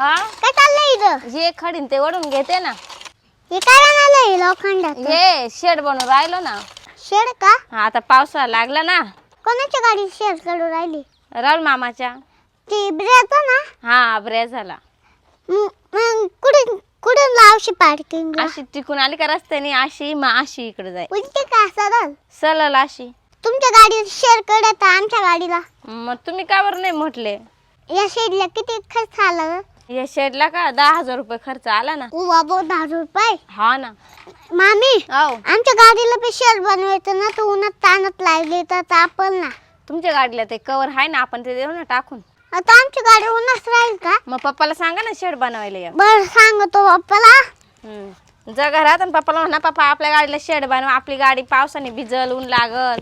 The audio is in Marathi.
हे खडीन ते ओढून घेते ना. हे काय राहणार लोखंडात हे शेड बनवून राहिलो ना. शेड का? हा, आता पावसाळा लागला ना. कोणाच्या गाडी शेड काढून राहिली? राहुल मामाच्या. ती ब्रेक ना? हा ब्रेज झाला म- मग कुठून कुठून लावशी पार्किंग अशी टिकून आली का रस्त्याने अशी मग अशी इकडे जाय उलटी का सरळ? सरळ अशी. तुमच्या गाडीला शेड कडत आमच्या गाडीला? मग तुम्ही का बरं नाही म्हटले? या शेडला किती खर्च आला ग? या शेडला का दहा हजार रुपये खर्च आला ना. ओ बाबा दहा रुपये? हा ना. मामी हो आमच्या गाडीला बी शेड बनवायचं ना तर उन्हात तानात लागली तर तापल ना. तुमच्या तुमच्या गाडीला ते कवर आहे ना आपण ते देऊ ना टाकून. आता आमची गाडी उन्हात राहील का? मग पप्पाला सांगा ना शेड बनवायला या. बर सांगतो बाप्पाला हम्म. जा घरात आणि पप्पाला म्हणा पप्पा आपल्या गाडीला शेड बनवा आपली गाडी पावसाने भिजल ऊन लागल.